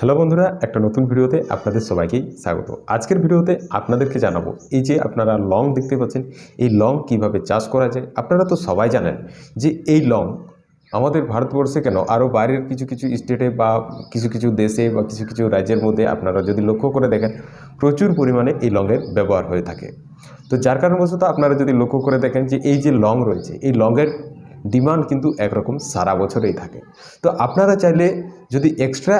Hello বন্ধুরা, একটা নতুন ভিডিওতে আপনাদের সবাইকেই স্বাগত। আজকের ভিডিওতে আপনাদেরকে জানাব, এই যে আপনারা লং দেখতে পাচ্ছেন, এই লং কীভাবে চাষ করা যায়? আপনারা তো সবাই জানেন যে এই লং আমাদের ভারতবর্ষে কেন, আরও বাইরের কিছু কিছু স্টেটে বা কিছু কিছু দেশে বা কিছু কিছু রাজ্যের মধ্যে আপনারা যদি লক্ষ্য করে দেখেন, প্রচুর পরিমাণে এই লংয়ের ব্যবহার হয়ে থাকে। তো যার কারণবশত আপনারা যদি লক্ষ্য করে দেখেন যে এই যে লং রয়েছে, এই লংয়ের ডিমান্ড কিন্তু একরকম সারা বছরেই থাকে। তো আপনারা চাইলে যদি এক্সট্রা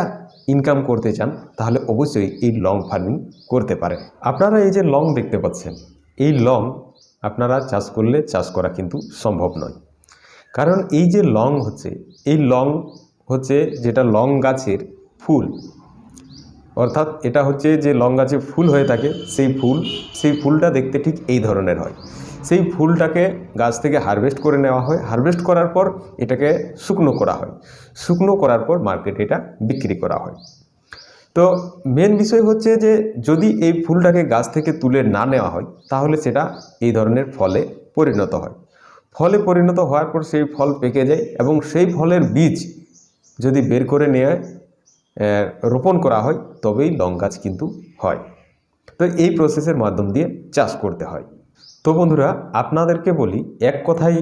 ইনকাম করতে চান, তাহলে অবশ্যই এই লং ফার্মিং করতে পারেন। আপনারা এই যে লং দেখতে পাচ্ছেন, এই লং আপনারা চাষ করলে চাষ করা কিন্তু সম্ভব নয়। কারণ এই যে লং হচ্ছে, এই লং হচ্ছে যেটা লং গাছের ফুল। অর্থাৎ এটা হচ্ছে যে লং গাছে ফুল হয়ে থাকে, সেই ফুল, সেই ফুলটা দেখতে ঠিক এই ধরনের হয়। সেই ফুলটাকে গাছ থেকে হারভেস্ট করে নেওয়া হয়। হারভেস্ট করার পর এটাকে শুকনো করা হয়। শুকনো করার পর মার্কেটে এটা বিক্রি করা হয়। তো মেন বিষয় হচ্ছে যে যদি এই ফুলটাকে গাছ থেকে তুলে না নেওয়া হয়, তাহলে সেটা এই ধরনের ফলে পরিণত হয়। ফলে পরিণত হওয়ার পর সেই ফল পেকে যায় এবং সেই ফলের বীজ যদি বের করে নিয়ে রোপণ করা হয়, তবেই লং গাছ কিন্তু হয়। তো এই প্রসেসের মাধ্যম দিয়ে চাষ করতে হয়। তো বন্ধুরা, আপনাদেরকে বলি, এক কথাই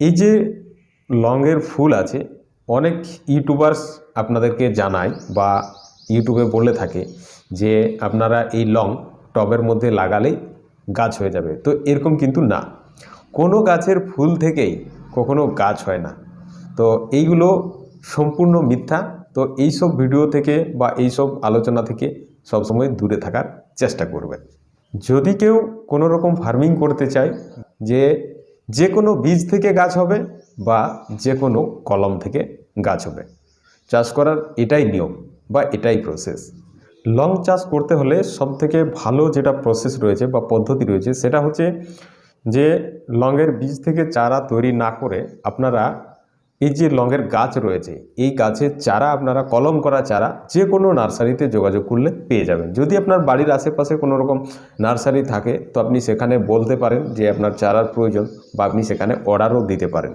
এই যে লংয়ের ফুল আছে, অনেক ইউটিউবার্স আপনাদেরকে জানায় বা ইউটিউবে বলে থাকে যে আপনারা এই লং টবের মধ্যে লাগালেই গাছ হয়ে যাবে। তো এরকম কিন্তু না। কোনো গাছের ফুল থেকেই কখনো গাছ হয় না। তো এইগুলো সম্পূর্ণ মিথ্যা। তো এইসব ভিডিও থেকে বা এইসব আলোচনা থেকে সবসময় দূরে থাকার চেষ্টা করবেন। যদি কেউ কোনো রকম ফার্মিং করতে চায়, যে যে কোনো বীজ থেকে গাছ হবে বা যে কোনো কলম থেকে গাছ হবে, চাষ করার এটাই নিয়ম বা এটাই প্রসেস লং চাষ করতে হলে সবথেকে ভালো যেটা প্রসেস রয়েছে বা পদ্ধতি রয়েছে, সেটা হচ্ছে যে লংয়ের বীজ থেকে চারা তৈরি না করে আপনারা এই যে লংয়ের গাছ রয়েছে, এই গাছের চারা আপনারা, কলম করা চারা যে কোনো নার্সারিতে যোগাযোগ করলে পেয়ে যাবেন। যদি আপনার বাড়ির আশেপাশে কোনো রকম নার্সারি থাকে, তো আপনি সেখানে বলতে পারেন যে আপনার চারার প্রয়োজন বা আপনি সেখানে অর্ডারও দিতে পারেন।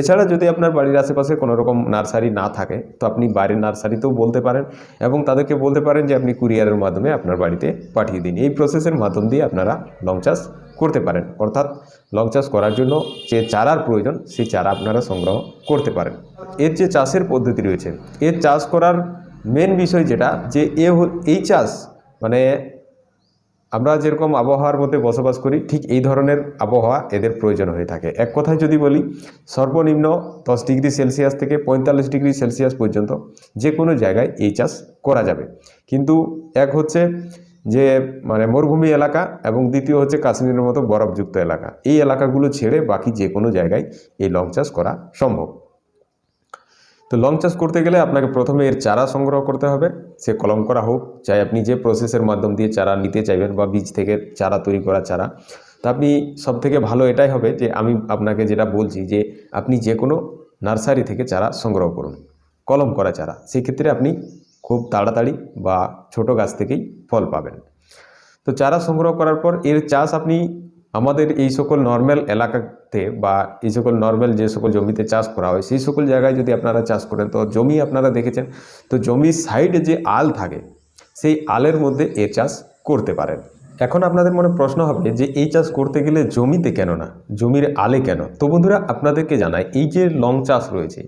এছাড়া যদি আপনার বাড়ির আশেপাশে কোনো রকম নার্সারি না থাকে, তো আপনি বাইরের নার্সারিতেও বলতে পারেন এবং তাদেরকে বলতে পারেন যে আপনি কুরিয়ারের মাধ্যমে আপনার বাড়িতে পাঠিয়ে দিন। এই প্রসেসের মাধ্যম দিয়ে আপনারা লং চাষ করতে পারেন। অর্থাৎ লং চাষ করার জন্য যে চারার প্রয়োজন, সেই চারা আপনারা সংগ্রহ করতে পারেন। এর যে চাষের পদ্ধতি রয়েছে এর চাষ করার মেন বিষয় যেটা, যে এ এই চাষ মানে আমরা যেরকম আবহাওয়ার মধ্যে বসবাস করি, ঠিক এই ধরনের আবহাওয়া এদের প্রয়োজন হয়ে থাকে। এক কথায় যদি বলি, সর্বনিম্ন দশ ডিগ্রি সেলসিয়াস থেকে পঁয়তাল্লিশ ডিগ্রি সেলসিয়াস পর্যন্ত যে কোনো জায়গায় এই চাষ করা যাবে। কিন্তু এক হচ্ছে যে মানে মরুভূমি এলাকা এবং দ্বিতীয় হচ্ছে কাশ্মীরের মতো বরফযুক্ত এলাকা। এই এলাকাগুলো ছেড়ে বাকি যে কোনো জায়গায় এই লং চাষ করা সম্ভব। তো লং চাষ করতে গেলে আপনাকে প্রথমে এর চারা সংগ্রহ করতে হবে। সে কলম করা হোক, চাই আপনি যে প্রসেসের মাধ্যম দিয়ে চারা নিতে চাইবেন বা বীজ থেকে চারা তৈরি করা চারা। তা আপনি সব থেকে ভালো এটাই হবে যে, আমি আপনাকে যেটা বলছি যে, আপনি যে কোনো নার্সারি থেকে চারা সংগ্রহ করুন। কলম করা চারা। সেক্ষেত্রে আপনি খুব তাড়াতাড়ি বা ছোট গাছ থেকেই ফল পাবেন। তো চারা সংগ্রহ করার পর এর চাষ আপনি আমাদের এই সকল নর্মাল এলাকাতে বা এই সকল নর্মাল যে সকল জমিতে চাষ করা হয়, সেই সকল জায়গায় যদি আপনারা চাষ করেন, তো জমি আপনারা দেখেছেন, তো জমির সাইডে যে আল থাকে, সেই আলের মধ্যে এ চাষ করতে পারেন। এখন আপনাদের মনে প্রশ্ন হবে যে এই চাষ করতে গেলে জমিতে কেন না? জমির আলে কেন? তো বন্ধুরা, আপনাদেরকে জানাই, এই যে লং চাষ রয়েছে,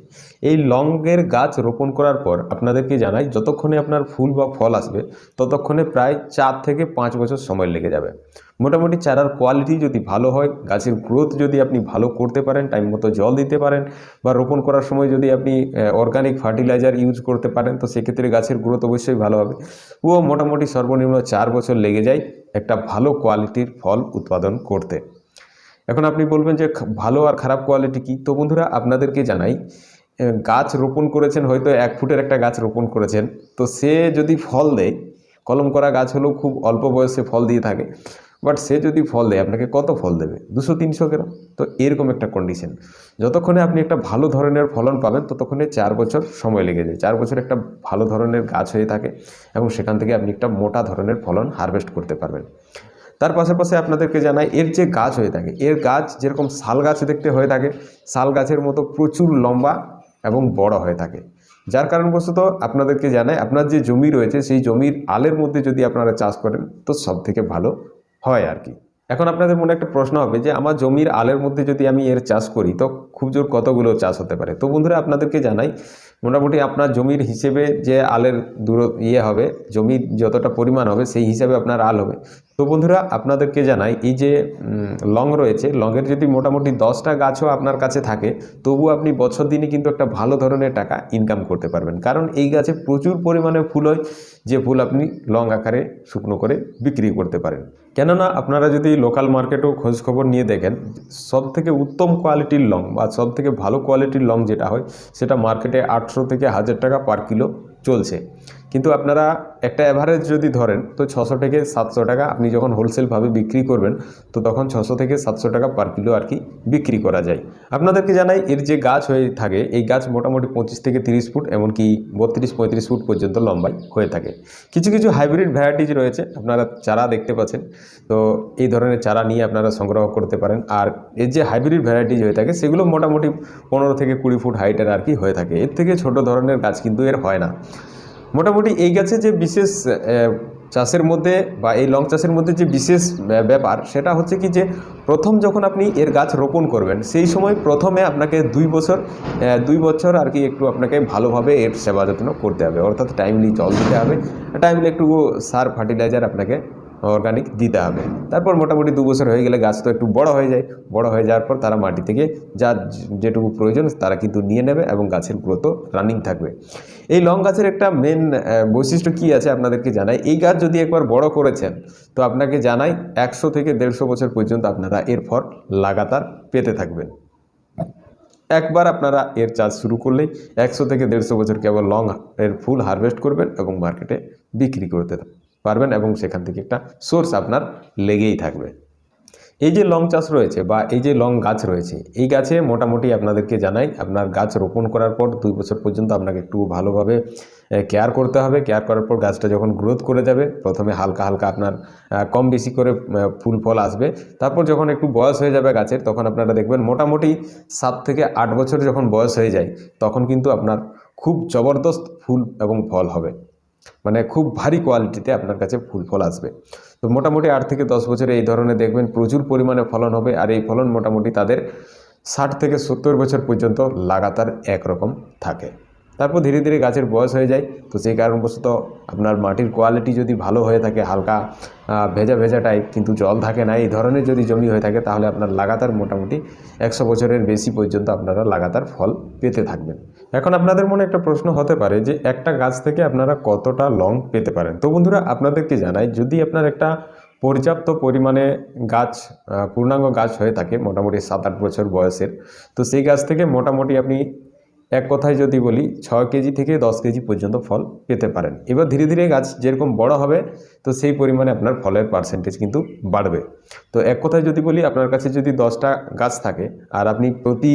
এই লংয়ের গাছ রোপণ করার পর আপনাদেরকে জানাই, যতক্ষণে আপনার ফুল বা ফল আসবে, ততক্ষণে প্রায় চার থেকে পাঁচ বছর সময় লেগে যাবে। মোটামুটি চারার কোয়ালিটি যদি ভালো হয়, গাছের গ্রোথ যদি আপনি ভালো করতে পারেন টাইম মতো জল দিতে পারেন বা রোপণ করার সময় যদি আপনি অর্গানিক ফার্টিলাইজার ইউজ করতে পারেন, তো সেক্ষেত্রে গাছের গ্রোথ অবশ্যই ভালো হবে। ও মোটামুটি সর্বনিম্ন চার বছর লেগে যায় একটা ভালো কোয়ালিটির ফল উৎপাদন করতে। এখন আপনি বলবেন যে ভালো আর খারাপ কোয়ালিটি কী? তো বন্ধুরা, আপনাদেরকে জানাই গাছ রোপণ করেছেন, হয়তো এক ফুটের একটা গাছ রোপণ করেছেন, তো সে যদি ফল দেয়, কলম করা গাছ হলেও খুব অল্প বয়সে ফল দিয়ে থাকে বাট সে যদি ফল দেয়, আপনাকে কত ফল দেবে? দুশো, তিনশো গ্রাম? তো এরকম একটা কন্ডিশন যতক্ষণে আপনি একটা ভালো ধরনের ফলন পাবেন, ততক্ষণে চার বছর সময় লেগে যায়। চার বছর একটা ভালো ধরনের গাছ হয়ে থাকে এবং সেখান থেকে আপনি একটা মোটা ধরনের ফলন হারভেস্ট করতে পারবেন। তার পাশাপাশি আপনাদেরকে জানাই, এর যে গাছ হয়ে থাকে, এর গাছ যেরকম শাল গাছ দেখতে হয়ে থাকে, শাল গাছের মতো প্রচুর লম্বা এবং বড় হয়ে থাকে। যার কারণবশত আপনাদেরকে জানাই, আপনার যে জমি রয়েছে, সেই জমির আলের মধ্যে যদি আপনারা চাষ করেন, তো সব থেকে ভালো হয় আর কি এখন আপনাদের মনে একটা প্রশ্ন হবে যে, আমার জমির আলের মধ্যে যদি আমি এর চাষ করি, তো খুব জোর কতগুলো চাষ হতে পারে? তো বন্ধুরা, আপনাদেরকে জানাই, মোটামুটি আপনার জমির হিসেবে যে আলের দূর ইয়ে হবে জমির যতটা পরিমাণ হবে, সেই হিসাবে আপনার আল হবে। তো বন্ধুরা, আপনাদেরকে জানাই, এই যে লং রয়েছে, লংয়ের যদি মোটামুটি দশটা গাছও আপনার কাছে থাকে, তবু আপনি বছর দিনে কিন্তু একটা ভালো ধরনের টাকা ইনকাম করতে পারবেন। কারণ এই গাছে প্রচুর পরিমাণে ফুল হয়, যে ফুল আপনি লং আকারে শুকনো করে বিক্রি করতে পারেন। কেননা, আপনারা যদি লোকাল মার্কেটেও খোঁজখবর নিয়ে দেখেন সব থেকে উত্তম কোয়ালিটির লং বা সব থেকে ভালো কোয়ালিটির লং যেটা হয়, সেটা মার্কেটে আটশো থেকে হাজার টাকা পার কিলো চলছে। কিন্তু আপনারা একটা অ্যাভারেজ যদি ধরেন, তো ছশো থেকে সাতশো টাকা আপনি যখন হোলসেলভাবে বিক্রি করবেন, তো তখন ছশো থেকে সাতশো টাকা পার কিলো আর কি বিক্রি করা যায়। আপনাদেরকে জানাই, এর যে গাছ হয়ে থাকে, এই গাছ মোটামুটি পঁচিশ থেকে তিরিশ ফুট, এমনকি বত্রিশ, পঁয়ত্রিশ ফুট পর্যন্ত লম্বাই হয়ে থাকে। কিছু কিছু হাইব্রিড ভ্যারাইটিজ রয়েছে, আপনারা চারা দেখতে পাচ্ছেন। তো এই ধরনের চারা নিয়ে আপনারা সংগ্রহ করতে পারেন। আর এর যে হাইব্রিড ভ্যারাইটিজ হয়ে থাকে, সেগুলো মোটামুটি পনেরো থেকে কুড়ি ফুট হাইটের আর কি হয়ে থাকে। এর থেকে ছোট ধরনের গাছ কিন্তু এর হয় না। মোটামুটি এই গাছে যে বিশেষ চাষের মধ্যে বা এই লং চাষের মধ্যে যে বিশেষ ব্যাপার, সেটা হচ্ছে কি যে প্রথম যখন আপনি এর গাছ রোপণ করবেন, সেই সময় প্রথমে আপনাকে দুই বছর দুই বছর আর কি একটু আপনাকে ভালোভাবে এর সেবা যত্ন করতে হবে। অর্থাৎ টাইমলি জল দিতে হবে। টাইমলি একটু সার ফার্টিলাইজার আপনাকে অর্গানিক দিতে হবে। তারপর মোটামুটি দু বছর হয়ে গেলে গাছ তো একটু বড় হয়ে যায়। বড় হয়ে যাওয়ার পর তারা মাটি থেকে যা যেটুকু প্রয়োজন তারা কিন্তু নিয়ে নেবে এবং গাছের গ্রোথও রানিং থাকবে। এই লং গাছের একটা মেন বৈশিষ্ট্য কী আছে আপনাদেরকে জানাই? এই গাছ যদি একবার বড় করেছেন, তো আপনাকে জানাই একশো থেকে দেড়শো বছর পর্যন্ত আপনারা এর ফল লাগাতার পেতে থাকবেন। একবার আপনারা এর চাষ শুরু করলেই একশো থেকে দেড়শো বছর কেবল লং এর ফুল হারভেস্ট করবেন এবং মার্কেটে বিক্রি করতে পারবেন এবং সেখান থেকে একটা সোর্স আপনার লেগেই থাকবে। এই যে লং চাষ রয়েছে বা এই যে লং গাছ রয়েছে, এই গাছে মোটামুটি আপনাদেরকে জানাই, আপনার গাছ রোপণ করার পর দুই বছর পর্যন্ত আপনাকে একটু ভালোভাবে কেয়ার করতে হবে। কেয়ার করার পর গাছটা যখন গ্রোথ করে যাবে, প্রথমে হালকা হালকা আপনার কম বেশি করে ফুল ফল আসবে। তারপর যখন একটু বয়স হয়ে যাবে গাছের, তখন আপনারা দেখবেন মোটামুটি সাত থেকে আট বছর যখন বয়স হয়ে যায়, তখন কিন্তু আপনার খুব জবরদস্ত ফুল এবং ফল হবে। মানে খুব ভারী কোয়ালিটিতে আপনার কাছে ফুল ফল আসবে। তো মোটামুটি আট থেকে দশ বছরে এই ধরনের দেখবেন প্রচুর পরিমাণে ফলন হবে আর এই ফলন মোটামুটি তাদের ষাট থেকে সত্তর বছর পর্যন্ত লাগাতার একরকম থাকে। তারপর ধীরে ধীরে গাছের বয়স হয়ে যায়, তো সেই কারণবশত আপনার মাটির কোয়ালিটি যদি ভালো হয়ে থাকে, হালকা ভেজা ভেজা টাইপ কিন্তু জল থাকে না, এই ধরনের যদি জমি হয়ে থাকে, তাহলে আপনার লাগাতার মোটামুটি একশো বছরের বেশি পর্যন্ত আপনারা লাগাতার ফল পেতে থাকবেন। এখন আপনাদের মনে একটা প্রশ্ন হতে পারে যে একটা গাছ থেকে আপনারা কতটা লং পেতে পারেন? তো বন্ধুরা, আপনাদেরকে জানাই, যদি আপনার একটা পর্যাপ্ত পরিমাণে গাছ পূর্ণাঙ্গ গাছ হয়ে থাকে, মোটামুটি সাত আট বছর বয়সের, তো সেই গাছ থেকে মোটামুটি আপনি এক কথায় যদি বলি, ছয় কেজি থেকে দশ কেজি পর্যন্ত ফল পেতে পারেন। এবার ধীরে ধীরে গাছ যেরকম বড় হবে, তো সেই পরিমাণে আপনার ফলের পার্সেন্টেজ কিন্তু বাড়বে। তো এক কথায় যদি বলি, আপনার কাছে যদি দশটা গাছ থাকে, আর আপনি প্রতি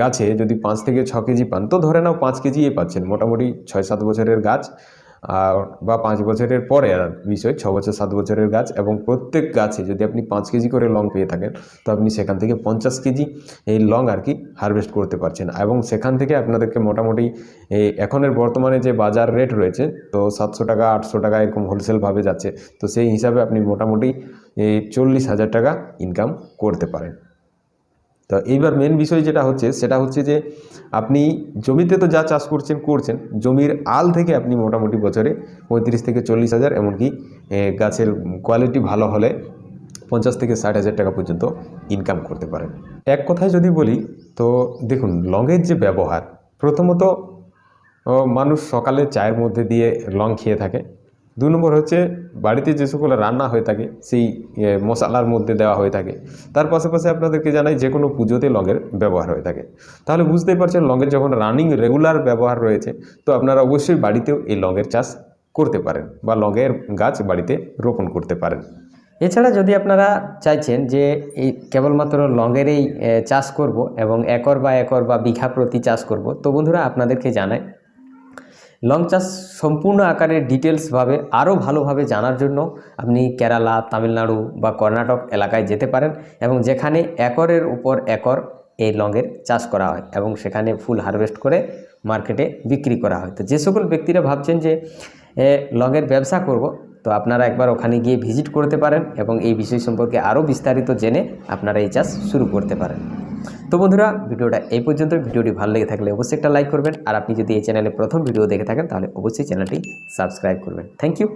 গাছে যদি পাঁচ থেকে ছ কেজি পান, তো ধরে নাও পাঁচ কেজিই পাচ্ছেন। মোটামুটি ছয় সাত বছরের গাছ আর বা পাঁচ বছরের পরে আর বিষয় ছ বছর, সাত বছরের গাছ এবং প্রত্যেক গাছে যদি আপনি পাঁচ কেজি করে লং পেয়ে থাকেন, তো আপনি সেখান থেকে পঞ্চাশ কেজি এই লং আর কি হারভেস্ট করতে পারছেন। এবং সেখান থেকে আপনাদেরকে মোটামুটি এই এখনের বর্তমানে যে বাজার রেট রয়েছে, তো সাতশো টাকা, আটশো টাকা এরকম হোলসেলভাবে যাচ্ছে, তো সেই হিসাবে আপনি মোটামুটি চল্লিশ হাজার টাকা ইনকাম করতে পারেন। তো এইবার মেন বিষয় যেটা হচ্ছে, সেটা হচ্ছে যে আপনি জমিতে তো যা চাষ করছেন করছেন। জমির আল থেকে আপনি মোটামুটি বছরে পঁয়ত্রিশ থেকে চল্লিশ হাজার, এমনকি গাছের কোয়ালিটি ভালো হলে পঞ্চাশ থেকে ষাট হাজার টাকা পর্যন্ত ইনকাম করতে পারেন। এক কথায় যদি বলি, তো দেখুন লংয়ের যে ব্যবহার, প্রথমত মানুষ সকালে চায়ের মধ্যে দিয়ে লং খেয়ে থাকে। দু নম্বর হচ্ছে বাড়িতে যে সকল রান্না হয়ে থাকে সেই মশলার মধ্যে দেওয়া হয়ে থাকে। তার পাশাপাশি আপনাদেরকে জানাই যে কোনো পুজোতে লংয়ের ব্যবহার হয়ে থাকে। তাহলে বুঝতেই পারছেন লঙের যখন রানিং রেগুলার ব্যবহার রয়েছে তো আপনারা অবশ্যই বাড়িতেও এই লংয়ের চাষ করতে পারেন বা লঙের গাছ বাড়িতে রোপণ করতে পারেন। এছাড়া যদি আপনারা চাইছেন যে এই কেবলমাত্র লংয়েরই এ, চাষ করব এবং একর বা একর বা বিঘা প্রতি চাষ করব তো বন্ধুরা আপনাদেরকে জানাই লং চাষ সম্পূর্ণ আকারে ডিটেলসভাবে আরও ভালোভাবে জানার জন্য আপনি কেরালা তামিলনাড়ু বা কর্ণাটক এলাকায় যেতে পারেন এবং যেখানে একরের উপর একর এই লংয়ের চাষ করা হয় এবং সেখানে ফুল হারভেস্ট করে মার্কেটে বিক্রি করা হয়। তো যে সকল ব্যক্তিরা ভাবছেন যে এ, লংয়ের ব্যবসা করব তো আপনারা একবার ওখানে গিয়ে ভিজিট করতে পারেন এবং এই বিষয় সম্পর্কে আরও বিস্তারিত জেনে আপনারা এই চাষ শুরু করতে পারেন। তো বন্ধুরা, ভিডিওটা এই পর্যন্ত। ভিডিওটি ভালো লেগে থাকলে অবশ্যই একটা লাইক করবেন। আর আপনি যদি এই চ্যানেলে প্রথম ভিডিও দেখে থাকেন, তাহলে অবশ্যই চ্যানেলটি সাবস্ক্রাইব করবেন। Thank you